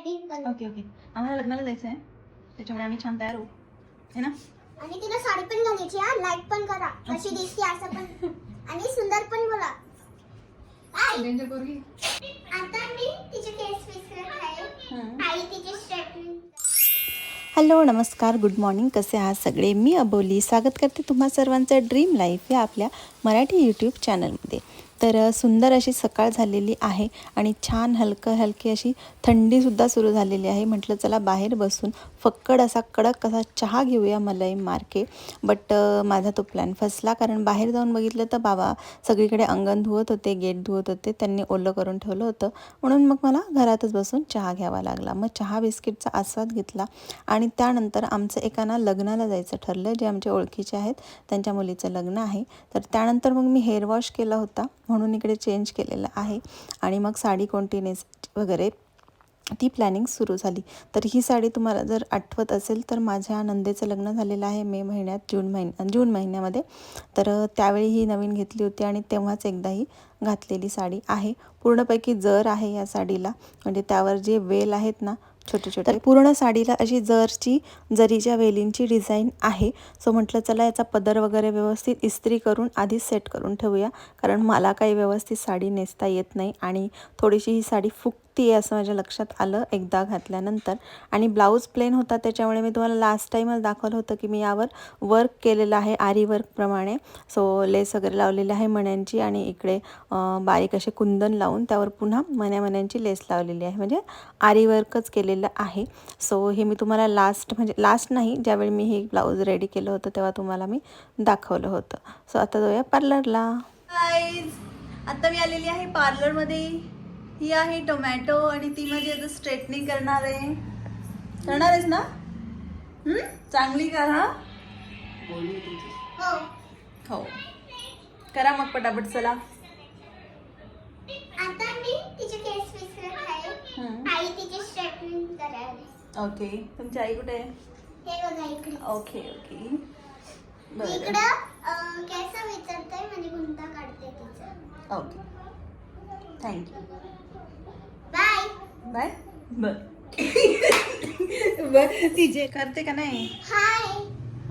Okay okay. आम्हाला लग्नाला जायचं आहे त्याच्यामुळे आम्ही छान तयार होऊ. है ना? आणि तिला साडी पण घालायची हा. लाईक पण करा. कशी दिसते असं पण. आणि सुंदर पण बोला. आई, आता मी तिचे केस विसरत आहे. आई तिचे स्ट्रेटनिंग हॅलो नमस्कार. गुड मॉर्निंग कसे आहात सगळे? मी अबोली. स्वागत करते तुम्हा सर्वांचं ड्रीम लाईफ या आपल्या मराठी यूट्यूब चॅनलमध्ये तर सुंदर अशी सकाळ झालेली आहे आणि छान हलकं हलकी अशी थंडीसुद्धा सुरू झालेली आहे. म्हटलं चला बाहेर बसून फक्कड असा कडक असा चहा घेऊया मलाई मार्के. बट माझा तो प्लॅन फसला कारण बाहेर जाऊन बघितलं तर बाबा सगळीकडे अंगण धुवत होते गेट धुवत होते त्यांनी ओलं करून ठेवलं होतं. म्हणून मग मला घरातच बसून चहा घ्यावा लागला. मग चहा बिस्किटचा आस्वाद घेतला आणि त्यानंतर आमचं एकाना लग्नाला जायचं ठरलं. जे आमच्या ओळखीचे आहेत त्यांच्या मुलीचं लग्न आहे. तर त्यानंतर मग मी हेअर वॉश केला होता. म्हणून इकडे चेंज केलेलं आहे. आणि मग साडी कोणती नेस वगैरे ती प्लॅनिंग सुरू झाली. तर ही साडी तुम्हाला जर आठवत असेल तर माझ्या नंदेचं लग्न झालेलं आहे मे महिन्यात जून महिन्या जून महिन्यामध्ये. तर त्यावेळी ही नवीन घेतली होती आणि तेव्हाच एकदा ही घातलेली साडी आहे. पूर्णपैकी जर आहे या साडीला. म्हणजे त्यावर जे वेल आहेत ना छोटे छोटे पूर्ण साडीला अशी जरची जरीच्या वेलींची डिझाईन आहे. सो म्हटलं चला याचा पदर वगैरे व्यवस्थित इस्त्री करून आधीच सेट करून ठेवूया. कारण मला काही व्यवस्थित साडी नेसता येत नाही आणि थोडीशी ही साडी फुक ती आहे असं माझ्या लक्षात आलं एकदा घातल्यानंतर. आणि ब्लाऊज प्लेन होता त्याच्यामुळे मी तुम्हाला लास्ट टाईमच दाखवलं होतं की मी यावर वर्क केलेलं आहे आरी वर्कप्रमाणे सो लेस वगैरे लावलेली आहे मण्यांची आणि इकडे बारीक असे कुंदन लावून त्यावर पुन्हा मण्या मण्यांची लेस लावलेली आहे. म्हणजे आरी वर्कच केलेलं आहे. सो हे मी तुम्हाला लास्ट म्हणजे लास्ट नाही ज्यावेळी मी हे ब्लाऊज रेडी केलं होतं तेव्हा तुम्हाला मी दाखवलं होतं. सो आता जाऊया पार्लरला आता मी आलेली आहे पार्लरमध्ये ही आहे टोमॅटो आणि ती माझी आता स्ट्रेटनिंग करणार आहे. करणार आहेस ना? चांगली कर. हा. हो. करा मग पटापट चला. ओके. तुमची आई कुठे आहे? Okay okay. बरं. म्हणजे गुंता काढते तिचं. ओके. थँक्यू बाय बाय बर तिचे करते का नाही? हाय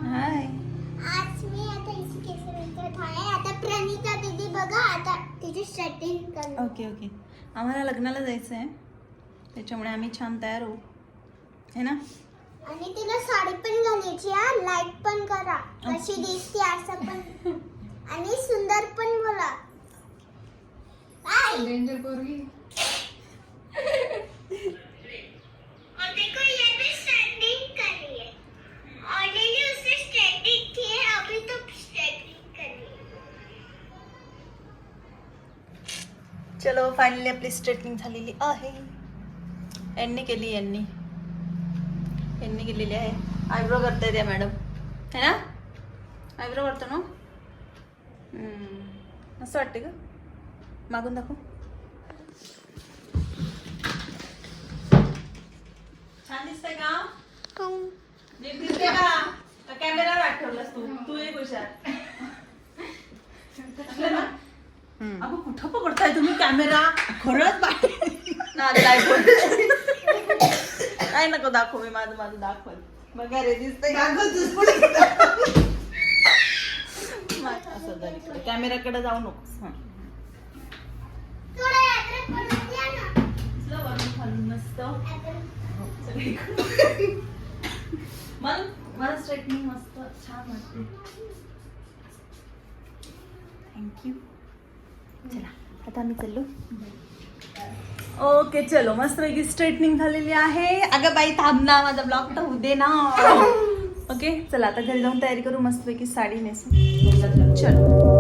हाय आज मी आता हिची केस विचारत आहे आता प्रणिता दीदी बघा आता तिची स्ट्रेटिंग करणार ओके ओके आम्हाला लग्नाला जायचं आहे त्याच्यामुळे आम्ही छान तयार होऊ. है ना? आणि तिला साडी पण घालायची हा लाईक पण करा. कशी दिसते असं पण. आणि सुंदर पण बोला. बाय और देखो ये भी स्ट्रेटनिंग कर रही ऑलरेडी उसने स्ट्रेटनिंग की अभी तो स्ट्रेटनिंग कर रही है। चलो फायनली आपली स्ट्रेटनिंग झालेली आहे. यांनी केली यांनी. यांनी केलेली आहे. आयब्रो करताय त्या मॅडम है ना? आयब्रो करतो ना? हम्म. मस्त वाटते का? मागून दाखव. छान दिसतंय का? नीट दिसते का? कॅमेरावर आठवलास तू. तू एक हुशार? अगं कुठं पकडताय तुम्ही कॅमेरा? खरंच काय नको दाखव मी माझं माझं दाखवल बघा रे दिसतंय का? कॅमेराकडे जाऊ नकोस. हं. मस्त. मला मला स्ट्रेटनिंग मस्त छान वाटते. थँक्यू चला आता आम्ही चाललो. ओके चलो. मस्त पैकी स्ट्रेटनिंग झालेली आहे. अगं बाई थांब ना माझा ब्लॉग तर होऊ दे ना. ओके चला आता घरी जाऊन तयारी करू. मस्त पैकी साडी नेसू चलो.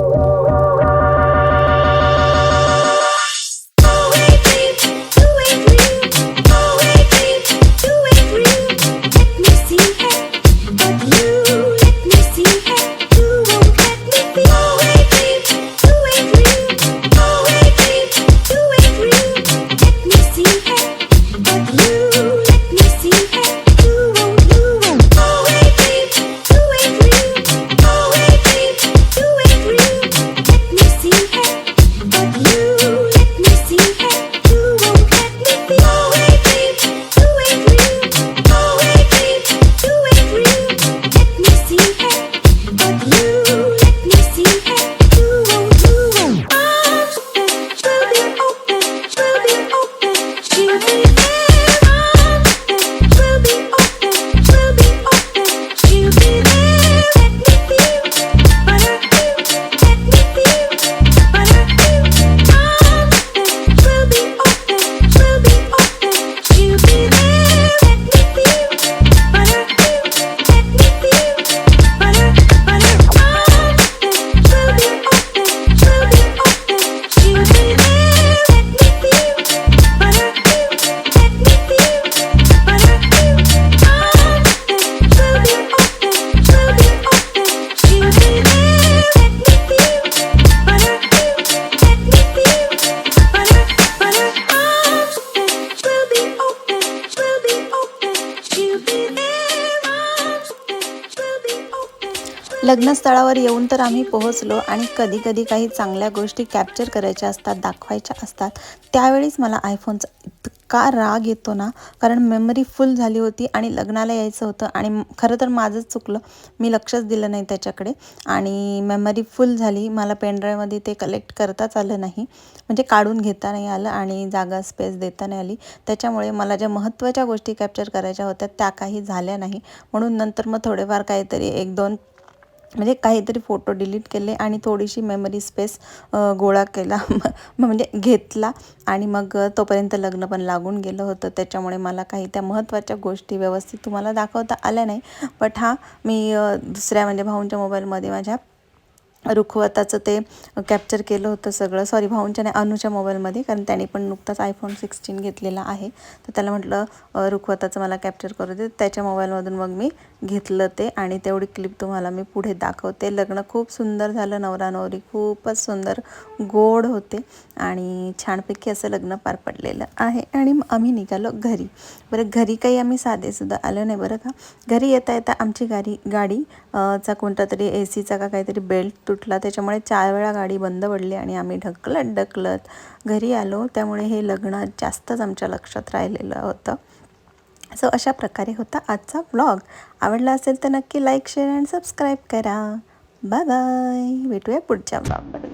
लग्नस्थळावर येऊन तर आम्ही पोहोचलो आणि कधी कधी काही चांगल्या गोष्टी कॅप्चर करायच्या असतात दाखवायच्या असतात. त्यावेळीच मला आयफोनचा इतका राग येतो ना कारण मेमरी फुल झाली होती आणि लग्नाला यायचं होतं आणि खरं तर माझंच चुकलं. मी लक्षच दिलं नाही त्याच्याकडे आणि मेमरी फुल झाली. मला पेनड्राईव्हमध्ये ते कलेक्ट करताच आलं नाही. म्हणजे काढून घेता नाही आलं आणि जागा स्पेस देता नाही आली. त्याच्यामुळे मला ज्या महत्त्वाच्या गोष्टी कॅप्चर करायच्या होत्या त्या काही झाल्या नाही. म्हणून नंतर मग थोडेफार काहीतरी एक दोन म्हणजे काहीतरी फोटो डिलीट केले आणि थोडीशी मेमरी स्पेस गोळा केला. म्हणजे घेतला आणि मग तोपर्यंत लग्न पण लागून गेलं होतं. त्याच्यामुळे मला काही त्या महत्त्वाच्या गोष्टी व्यवस्थित तुम्हाला दाखवता आल्या नाही. बट हा मी दुसऱ्या म्हणजे भाऊंच्या मोबाईलमध्ये माझ्या रुखवताचं ते कॅप्चर केलं होतं सगळं. सॉरी भाऊंच्या नाही अनुच्या मोबाईलमध्ये कारण त्याने पण नुकताच आयफोन सिक्स्टीन घेतलेला आहे. तर त्याला म्हटलं रुखवताचं मला कॅप्चर करू दे. त्याच्या मोबाईलमधून मग मी घेतलं ते आणि तेवढी क्लिप तुम्हाला मी पुढे दाखवते. लग्न खूप सुंदर झालं नवरा नवरी खूपच सुंदर गोड होते आणि छानपैकी असं लग्न पार पडलेलं आहे. आणि मग आम्ही निघालो घरी. बरं घरी काही आम्ही साधेसुद्धा आलो नाही बरं का? घरी येता येता आमची गाडी गाडी चा कोणता तरी ए सीचा का काहीतरी बेल्ट तुटला. त्याच्यामुळे चार वेळा गाडी बंद पडली आणि आम्ही ढकलत ढकलत घरी आलो. त्यामुळे हे लग्न जास्तच आमच्या लक्षात राहिलेलं होतं. सो अशा प्रकारे होता आजचा ब्लॉग आवडला असेल तर नक्की लाईक शेअर अँड सबस्क्राईब करा. बाय बाय भेटूया पुढच्या ब्लॉगमध्ये